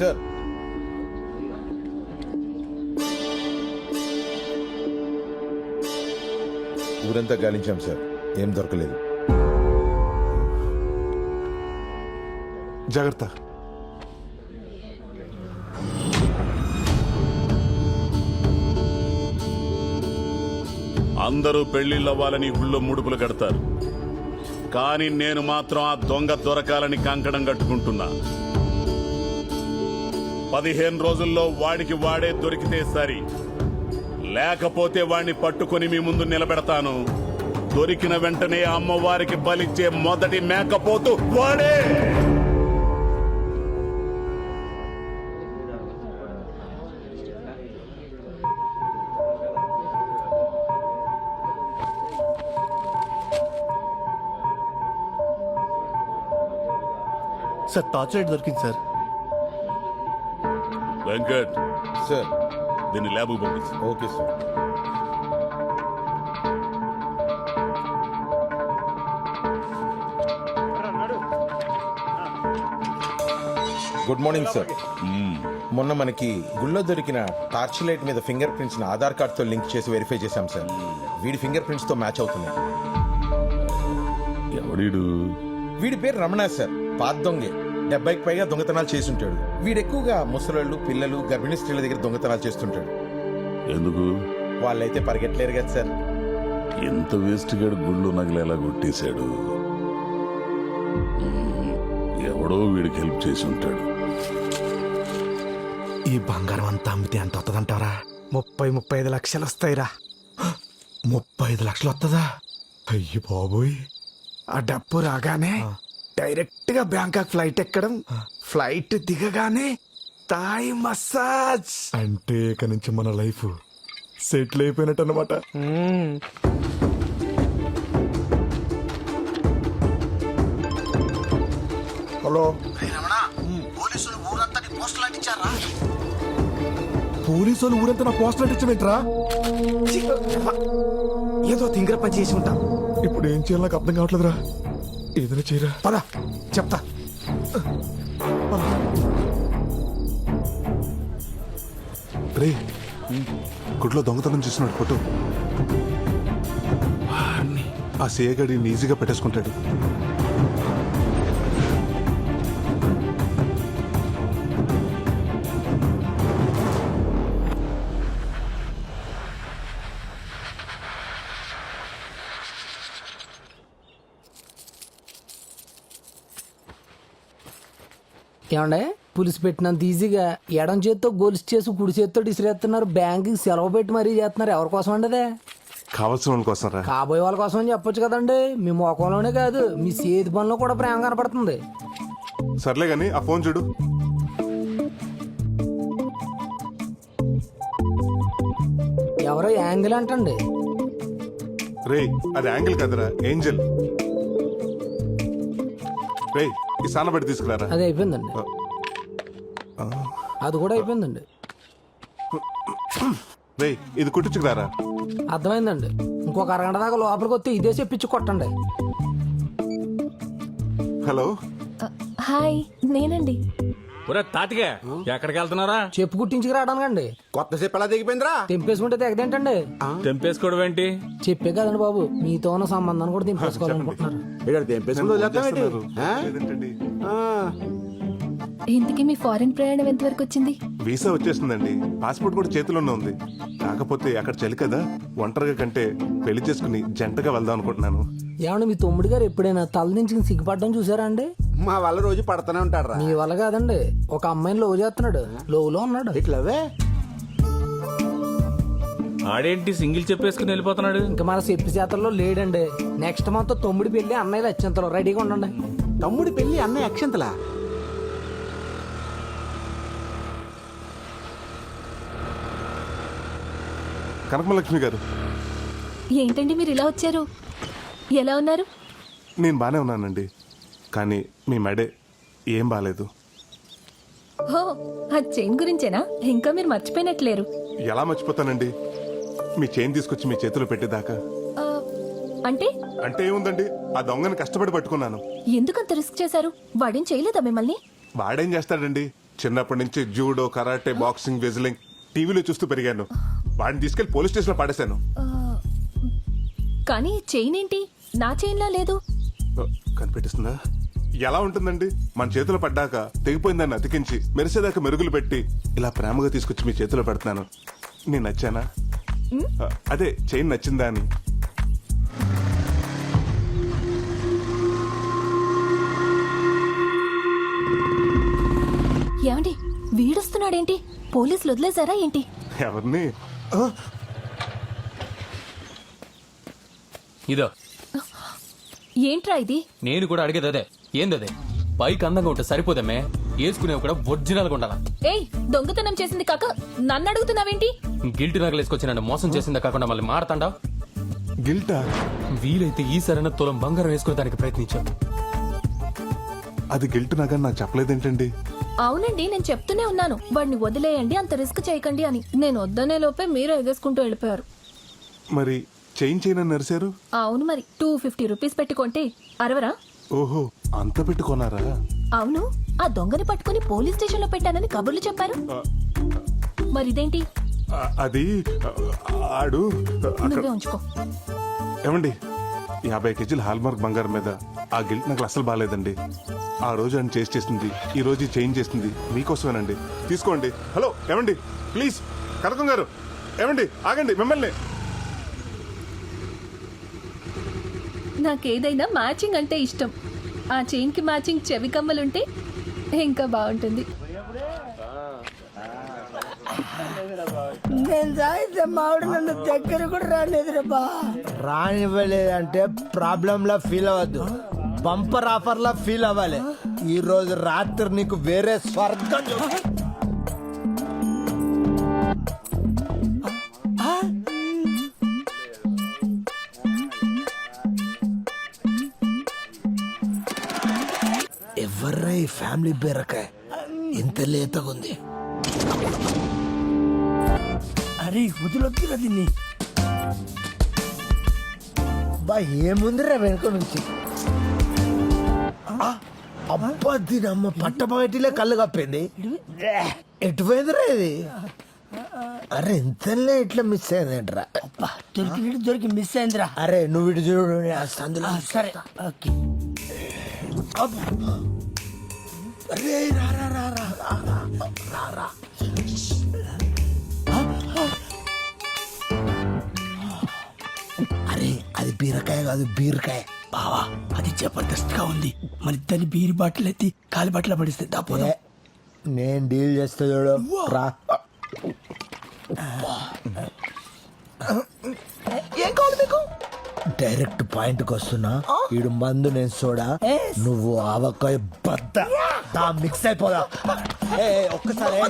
Sir. ఊరంతా గాలించాం sir. ఏం దొరకలేదు. జాగ్రత్త. అందరూ పెళ్ళిళ్ళవ్వాలని గుళ్ళో ముడుపులు కడతారు. కానీ నేను మాత్రం ఆ దొంగ దొరకాలని కంకణం కట్టుకుంటున్నా. పదిహేను రోజుల్లో వాడికి వాడే దొరికితే సరి. లేకపోతే వాడిని పట్టుకొని మీ ముందు నిలబెడతాను. దొరికిన వెంటనే అమ్మవారికి బలిచ్చే మొదటి మేకపోతు వాడే! సార్ టార్చ్ లైట్ దొరికింది సార్. వెంకట్. సార్. దీన్ని ల్యాబ్కు పంపించు okay sir. Good morning sir. మొన్న మనకి గుళ్ళో దొరికిన టార్చ్ లైట్ మీద ఫింగర్ ప్రింట్స్ ఆధార్ కార్డ్తో లింక్ చేసి వెరిఫై చేశాం సార్. వీడి ఫింగర్ ప్రింట్స్తో మ్యాచ్ అవుతున్నాయి. వీడి పేరు రమణ సార్. పాత దొంగే. డెబ్బైకి పైగా దొంగతనాలు చేసి ఉంటాడు వీడు ఎక్కువగా ముసలోళ్ళు పిల్లలు గర్భిణీ స్త్రీల దగ్గర దొంగతనాలు చేస్తుంటాడు. ఎందుకు? వాళ్ళైతే పరిగెట్టలేరు కదా సార్. ఎంత వేస్ట్ గాడు గుళ్ళు నగలేలా కొట్టేశాడు. ఎవడో వీడికి హెల్ప్ చేసి ఉంటాడు. ఈ బంగారం అంతా అమ్మితే ఎంత వస్తుందంటారా ముప్పై ముప్పై ఐదు లక్షలు వస్తాయిరా. ముప్పై ఐదు లక్షలు వస్తుందా అయ్యి బాబోయ్. ఆ డబ్బు రాగానే డైరెక్ట్గా బ్యాంకాక్ ఫ్లైట్ ఎక్కడం ఫ్లైట్ దిగగానే తాయి మసాజ్. అంటే ఇక నుంచి మన లైఫ్ సెటిల్ అయిపోయినట్టు అనమాట హలో. పోలీసులు ఊరంతటి పోస్టులు అంటించారా? పోలీసు వాళ్ళు ఊరంతా నా పోస్టర్ అంటించమేంట్రా? ఏదో తింగర పని చేసి ఉంటాం. ఇప్పుడు ఏం చేయాలో నాకు అర్థం కావట్లేదురా. ఏదైనా చేయరా? పద చెప్తా. రే గుడ్లో దొంగతనం చేస్తున్నాడు ఫోటో ఆ సేగడి ఈజీగా పెట్టేసుకుంటాడు. ఏమండే? పులిసి పెట్టినంత ఈజీగా. ఎడం చేత్తో గొలుసు చేసి కుడి చేత్తో ఇసిరేస్తున్నారు బ్యాంకుకి సెలవు పెట్టి మరీ చేస్తున్నారు. ఎవరి కోసం అండి అదే కావాల్సిన వాళ్ళ కోసం రా. కాబోయే వాళ్ళ కోసం అని చెప్పొచ్చు కదండి. మీ ముఖంలోనే కాదు మీ చేతి పనిలో కూడా ప్రేమ కనపడుతుంది. సర్లే గాని ఆ ఫోన్ చూడు. ఎవరో యాంగిల్ అంటండి. రే అది యాంగిల్ కదరా ఏంజల్. రే ఈ సానబడి తీసుకురారా? అది అయిపోయిందండి. అది కూడా అయిపోయిందండి. రే ఇది కుట్టించుకురారా? అర్థమైందండి. ఇంకొక అరగంట దాకా లోపలికి వస్తే ఇదే చెప్పించి కొట్టండి. హలో? హాయ్ నేనండి. ఒరే తాతిగా ఎక్కడికి వెళ్తున్నారా చెప్పు కుట్టించుకు రావడానికండి. కొత్త చెప్పు ఎలా దిగిపోయిందిరా తెంపేసుకుంటే తెగదేంటండి? తెంపేసుకోవడం ఏంటి? చెప్పే కదండి బాబు మీతో ఉన్న సంబంధాన్ని కూడా తెంపేసుకోవాలనుకుంటున్నారు? ఆ? లేదంటండి ఆ. ఇంతకీ మీ ఫారెన్ ప్రయాణం ఎంతవరకు వచ్చింది? వీసా వచ్చేసిందండి పాస్పోర్ట్ కూడా చేతిలోనే ఉంది. కాకపోతే అక్కడ చలి కదా. ఒంటరిగా కంటే పెళ్ళి చేసుకుని జంటగా వెళ్దాం అనుకుంటున్నాను. ఏమండి మీ తమ్ముడు గారు ఎప్పుడైనా తల దించుకుని సిగ్గుపడడం చూసారా అండి? మా వల్ల రోజు పడుతూనే ఉంటాడు మీ వల్ల కాదండి. ఒక అమ్మాయిని లవ్ చేస్తున్నాడు. లోవులో ఉన్నాడు. ఇట్లవే ఆడేంటి సింగిల్ చెప్పేసుకుని వెళ్ళిపోతున్నాడు? ఇంకా మన చెప్పి చేతల్లో లేడండి. నెక్స్ట్ మంత్ తమ్ముడు పెళ్ళి అన్నయ్యలు అత్యంతలో. రెడీగా ఉండండి. తమ్ముడి పెళ్ళి అన్నయ్య అక్షంతలా కనకమలక్ష్మి గారు. ఏంటండి మీరు ఇలా వచ్చారు? ఎలా ఉన్నారు? నేను బానే ఉన్నానండి. కానీ మీ మెడే ఏం బాలేదు. హో ఆ చైన్ గురించేనా? ఇంకా మీరు మర్చిపోయినట్లేరు. ఎలా మర్చిపోతానండి? మీ చైన్ తీసుకొచ్చి మీ చేతిలో పెట్టేదాకా. ఆ, అంటే? అంటే ఏముందండి? ఆ దొంగని కష్టపడి పట్టుకున్నాను. ఎందుకంత రిస్క్ చేశారు? వాడేం చేయలేదా మిమ్మల్ని? వాడేం చేస్తాడండి? చిన్నప్పటి నుంచి జూడో కరాటే బాక్సింగ్ వెజిలింగ్ టీవీలో చూస్తూ పెరిగాను. వాడిని తీసుకెళ్ళి పోలీస్ స్టేషన్లో పాడేశాను కానీ చైన్ ఏంటి? నా చైన్లా లేదు? కనిపెట్టిస్తుందా? ఎలా ఉంటుందండి? మన చేతిలో పడ్డాక తెగిపోయిందాన్ని అతికించి మెరిసేదాకా మెరుగులు పెట్టి ఇలా ప్రేమగా తీసుకొచ్చి మీ చేతిలో పెడుతున్నాను. నేను నచ్చానా? అదే చైన్ నచ్చిందా అని. ఏమండి వీడొస్తున్నాడేంటి? పోలీసులు వదిలేశారా ఏంటి? ఎవరిని? ఇదో. ఏంట్రా ఇది? నేను కూడా అడిగేది అదే. ఏందదే? బైక్ అందంగా ఉంటే సరిపోదమ్మే. వేసుకునేవి కూడా ఒరిజినల్గా ఉండాలా? ఏయ్ దొంగతనం చేసింది కాక నన్ను అడుగుతున్నావేంటి? గిల్ట్ నగలు వేసుకొచ్చి నన్ను మోసం చేసిందే కాకుండా మళ్ళీ మారతాండా? గిల్టా? వీలైతే ఈ సరైన తులం బంగారం వేసుకునే దానికి ప్రయత్నించాను అది గిల్ట్ నాగా నాకు చెప్పలేదేంటండి? అవునండి నేను చెప్తూనే ఉన్నాను. వాడిని వదిలేయండి అంత రిస్క్ చేయకండి అని. నేను వద్దనే లోపే మీరు ఎగేసుకుంటూ వెళ్ళిపోయారు. మరి చైన్ చైన్ అని నరిశారు? అవును మరి టూ ఫిఫ్టీ రూపీస్ పెట్టుకుంటే అరవరా? ఓహో అంత పెట్టుకున్నారా? అవును ఆ దొంగని పట్టుకుని పోలీస్ స్టేషన్లో పెట్టానని కబుర్లు చెప్పారు. మరి ఇదేంటి అది ఆ, ఆడు అక్కడ నువ్వే ఉంచుకో. ఏమండి యాభై కేజీల హాల్మార్క్ బంగారం మీద ఆ గిల్ట్ నాకు అసలు బాగాలేదండి. ఆ రోజు ఆయన చేసి చేసింది ఈ రోజు చేంజ్ చేసింది మీకోసమేనండి. తీసుకోండి. హలో ఏమండి? ప్లీజ్ కనకం గారు ఏమండి? ఆగండి మిమ్మల్ని. నాకేదైనా మ్యాచింగ్ అంటే ఇష్టం. ఆ చైన్కి మ్యాచింగ్ చెవి కమ్మలుంటే ఇంకా బాగుంటుంది. నేను తాగితే మామిడి నన్ను దగ్గర కూడా రాలేదు బా. రానివ్వలేదంటే ప్రాబ్లం లా ఫీల్ అవ్వద్దు. బంపర్ ఆఫర్ లా ఫీల్ అవ్వాలి. ఈ రోజు రాత్రి నీకు వేరే స్వర్గం చూ- ఎవర్రా ఈ ఫ్యామిలీ బీరకాయ? ఇంత లేతగా ఉంది అరే వదిలొద్దురా దీన్ని. బా ఏముందిరా వెనుక నుంచి? అబ్బా దీని అమ్మ పట్టపగటిలే కళ్ళు కప్పింది. ఎటు పోయిందిరా ఇది? అరే ఇంతలే ఇట్లా మిస్ అయిందేంట్రా? దొరికినట్టు దొరికి మిస్ అయిందిరా. అరే నువ్వు ఇటు చూడు సందులో సరే ఓకే. అరే రా రా రా, రా, రా, రా. అరే అది బీరకాయ కాదు బీరకాయ. బావా అది జబర్దస్త్గా ఉంది. మన ఇద్దరిని బీరి బాటిల్ ఎత్తి కాలి బాటిల్ పడిస్తే దాపోదాం నేను డీల్ చేస్తా చూడు. రా. ఏం కావాలి మీకు? డైరెక్ట్ పాయింట్కి వస్తున్నా ఈడు మందు నేను సోడా. నువ్వు ఆవకాయ బద్ద. దా మిక్స్ అయిపోదా. ఏ, ఒక్కసారి.